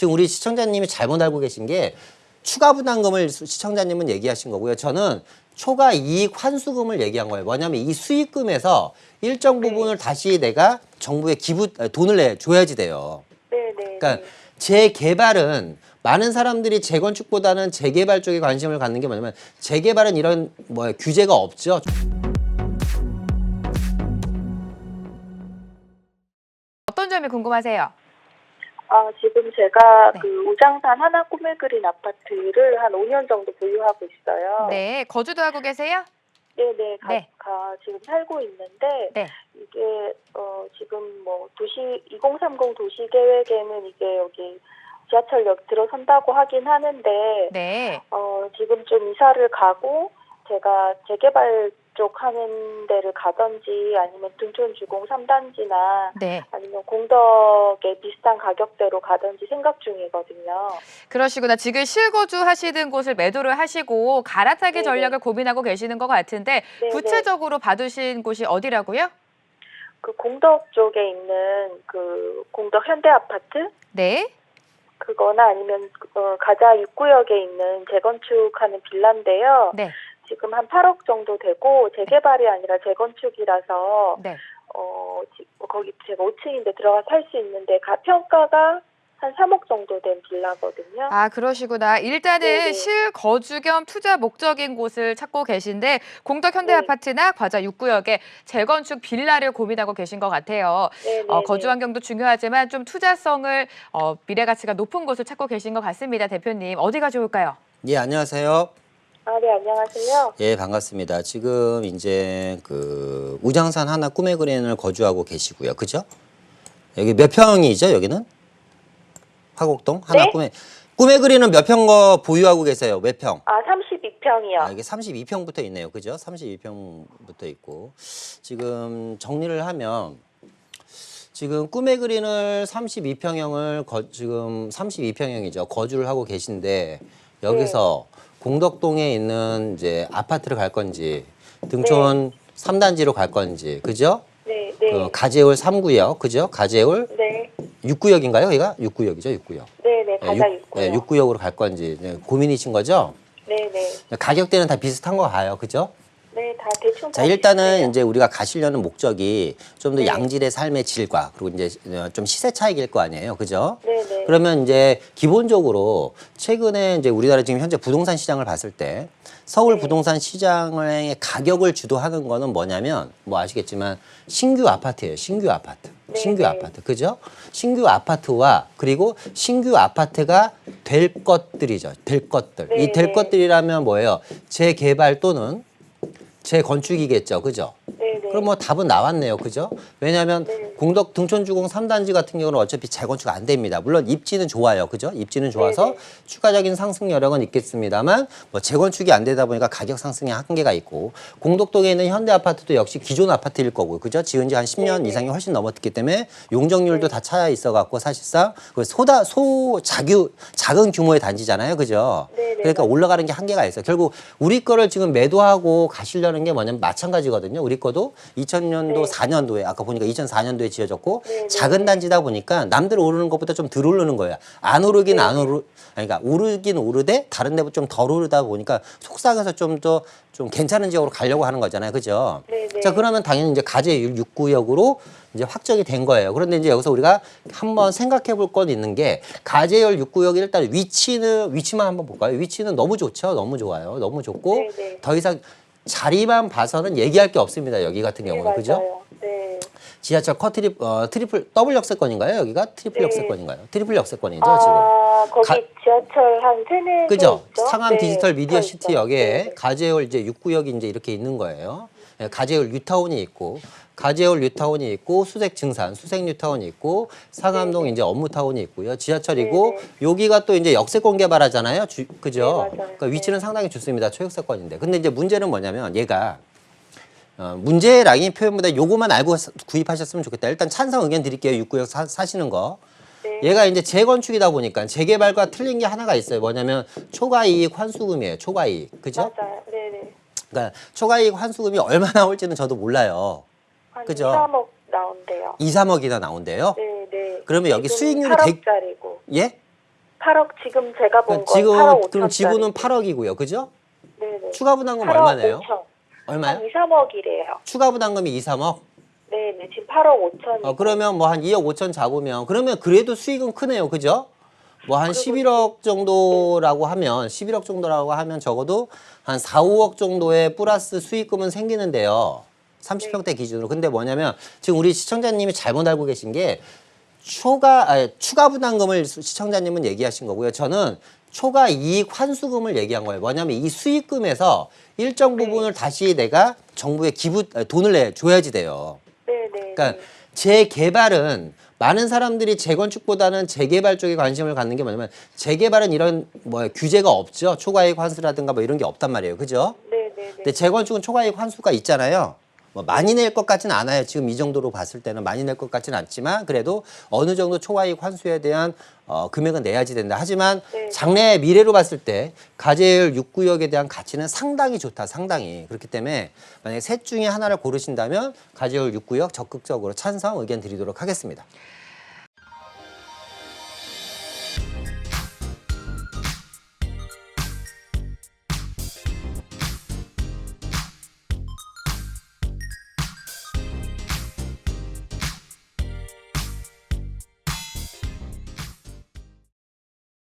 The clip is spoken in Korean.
지금 우리 시청자님이 잘못 알고 계신 게 추가 부담금을 수- 시청자님은 얘기하신 거고요. 저는 초과 이익 환수금을 얘기한 거예요. 뭐냐면 이 수익금에서 일정 부분을 다시 내가 정부에 기부 아, 돈을 내 줘야지 돼요. 네 네. 그러니까 재개발은 많은 사람들이 재건축보다는 재개발 쪽에 관심을 갖는 게 뭐냐면 재개발은 이런 뭐 규제가 없죠. 어떤 점이 궁금하세요? 아, 지금 제가 네. 그 우장산 하나 꿈을 그린 아파트를 한 5년 정도 보유하고 있어요. 네, 거주도 하고 계세요? 네네. 가, 네. 가 지금 살고 있는데 네. 이게 어 지금 뭐 도시 2030 도시 계획에는 이게 여기 지하철역 들어선다고 하긴 하는데 네. 어 지금 좀 이사를 가고 제가 재개발 쪽 하는 데를 가든지 아니면 등촌 주공 3단지나 네. 아니면 공덕에 비슷한 가격대로 가든지 생각 중이거든요. 그러시구나. 지금 실거주 하시는 곳을 매도를 하시고 갈아타기 네네. 전략을 고민하고 계시는 것 같은데 네네. 구체적으로 받으신 곳이 어디라고요? 그 공덕 쪽에 있는 그 공덕 현대 아파트 네. 그거나 아니면 어, 가자 6구역에 있는 재건축하는 빌라인데요. 네. 지금 한 8억 정도 되고 재개발이 아니라 재건축이라서 네. 어 지- 거기 제가 5층인데 들어가 살 수 있는데 가 평가가 한 3억 정도 된 빌라거든요. 아, 그러시구나. 일단은 네네. 실거주 겸 투자 목적인 곳을 찾고 계신데 공덕 현대 네. 아파트나 과자 6구역에 재건축 빌라를 고민하고 계신 것 같아요. 어, 거주 환경도 중요하지만 좀 투자성을 어, 미래 가치가 높은 곳을 찾고 계신 것 같습니다. 대표님. 어디가 좋을까요? 예, 안녕하세요. 아, 네, 안녕하세요. 예, 반갑습니다. 지금 이제 그 우장산 하나 꿈의 그린을 거주하고 계시고요. 그죠? 여기 몇 평이죠, 여기는? 화곡동 하나 네? 꿈의 꿈의 그린은 몇 평 거 보유하고 계세요? 몇 평? 아, 32평이요. 아, 이게 32평부터 있네요. 그죠? 32평부터 있고. 지금 정리를 하면 지금 꿈의 그린을 32평형을 거, 지금 32평형이죠. 거주를 하고 계신데 여기서 공덕동에 있는 이제 아파트를 갈 건지 등촌 삼 3단지로 갈 건지 그죠? 네, 네. 그 가재울 3구역 그죠? 가재울 네. 6구역인가요? 여기가 6구역이죠, 6구역. 네, 네, 가자 육- 6구요. 네, 6구역으로 갈 건지 네, 고민이신 거죠? 네, 네. 가격대는 다 비슷한 거 가요. 그죠? 네, 다 대충 자, 다 일단은. 이제 우리가 가시려는 목적이 좀더 네. 양질의 삶의 질과 그리고 이제 어, 좀 시세 차익일 거 아니에요. 그죠? 네, 네. 그러면 이제 기본적으로 최근에 이제 우리나라 지금 현재 부동산 시장을 봤을 때 서울 네. 부동산 시장의 가격을 주도하는 거는 뭐냐면 뭐 아시겠지만 신규 아파트예요. 신규 아파트. 네, 신규 네. 아파트. 그죠? 신규 아파트와 그리고 신규 아파트가 될 것들이죠. 될 것들. 네, 이될 네. 것들이라면 뭐예요? 재개발 또는 재건축이겠죠. 그죠? 네, 네. 그럼 뭐 답은 나왔네요. 그죠? 왜냐하면 네. 공덕 등촌주공 3단지 같은 경우는 어차피 재건축 안 됩니다. 물론 입지는 좋아요. 그죠? 입지는 좋아서 네, 네. 추가적인 상승 여력은 있겠습니다만 뭐 재건축이 안 되다 보니까 가격 상승에 한계가 있고 공덕동에 있는 현대 아파트도 역시 기존 아파트일 거고요. 그죠? 지은 지 한 10년 네, 네. 이상이 훨씬 넘었기 때문에 용적률도 다 차야 있어 갖고 사실상 그 소다 소 자규 작은 규모의 단지잖아요. 그죠? 네, 네, 그러니까. 올라가는 게 한계가 있어요. 결국 우리 거를 지금 매도하고 가시려는 게 뭐냐면 마찬가지거든요. 우리 거도 2000년도 네. 4년도에 아까 보니까 2004년도에 지어졌고 네, 네, 작은 네. 단지다 보니까 남들 오르는 것보다 좀 덜 오르는 거예요. 안 오르긴 네, 안 네. 오르 그러니까 오르긴 오르되 다른 데보다 좀 덜 오르다 보니까 속상해서 좀더좀 괜찮은 지역으로 가려고 하는 거잖아요. 그죠? 네, 네. 자, 그러면 당연히 이제 가재율 6구역으로 이제 확정이 된 거예요. 그런데 이제 여기서 우리가 한번 생각해 볼 건 있는 게 가재열 6구역 일단 위치는 위치만 한번 볼까요? 위치는 너무 좋죠. 너무 좋아요. 너무 좋고 네, 네. 더 이상 자리만 봐서는 얘기할 게 없습니다. 여기 같은 네, 경우는 그죠? 맞아요. 네. 지하철 커트립 어, 트리플 더블 역세권인가요? 여기가 트리플 네. 역세권인가요? 트리플 역세권이죠, 지금. 아, 거기 가- 지하철 한 세네 개 그죠? 상암 네, 디지털 미디어 다 시티. 역에 네, 가재울 이제 6구역이 이제 이렇게 있는 거예요. 예, 가재울 뉴타운이 있고 가재울 뉴타운이 있고 수색 증산 수색 뉴타운이 있고 상암동 이제 업무타운이 있고요. 지하철이고 네, 네. 여기가 또 이제 역세권 개발하잖아요. 주- 그죠? 네. 그러니까 위치는 네. 상당히 좋습니다. 초역세권인데. 근데 이제 문제는 뭐냐면 얘가 어, 문제의 라인 표현보다 요거만 알고 사- 구입하셨으면 좋겠다. 일단 찬성 의견 드릴게요. 6구역 사, 사시는 거. 네. 얘가 이제 재건축이다 보니까 재개발과 틀린 게 하나가 있어요. 뭐냐면 초과이익 환수금이에요. 초과이익. 그죠? 맞아요. 네, 네. 그러니까 초과이익 환수금이 얼마 나 올지는 저도 몰라요. 한 그죠? 2, 3억 나온대요. 2, 3억이나 나온대요. 네, 네. 그러면 여기 수익률이 백- 8억짜리고. 예? 8억 지금 제가 본건 그러니까 지금 8억 5천 그럼 지분은 8억이고요. 그죠? 네네. 추가 8억 얼마네요? 5천. 얼마요? 한 2, 3억이래요. 추가 부담금이 2, 3억? 네네. 지금 8억 5천. 어, 그러면 뭐 한 2억 5천 잡으면 그러면 그래도 수익은 크네요. 그죠? 뭐 한 11억 정도라고 하면 11억 정도라고 하면 적어도 한 4, 5억 정도의 플러스 수익금은 생기는데요. 30평대 기준으로. 근데 뭐냐면 지금 우리 시청자님이 잘못 알고 계신 게 초과 아, 추가 부담금을 수- 시청자님은 얘기하신 거고요. 저는 초과 이익 환수금을 얘기한 거예요. 뭐냐면 이 수익금에서 일정 부분을 다시 내가 정부에 기부 아, 돈을 내 줘야지 돼요. 네 네. 그러니까 재개발은 많은 사람들이 재건축보다는 재개발 쪽에 관심을 갖는 게 뭐냐면 재개발은 이런 뭐 규제가 없죠. 초과이익 환수라든가 뭐 이런 게 없단 말이에요. 그죠? 네네네. 근데 재건축은 초과이익 환수가 있잖아요. 뭐 많이 낼 것 같지는 않아요. 지금 이 정도로 봤을 때는 많이 낼 것 같지는 않지만 그래도 어느 정도 초과이익 환수에 대한 어, 금액은 내야지 된다. 하지만 네. 장래 미래로 봤을 때 가재율 6구역에 대한 가치는 상당히 좋다. 상당히. 그렇기 때문에 만약에 셋 중에 하나를 고르신다면 가재율 6구역 적극적으로 찬성 의견 드리도록 하겠습니다.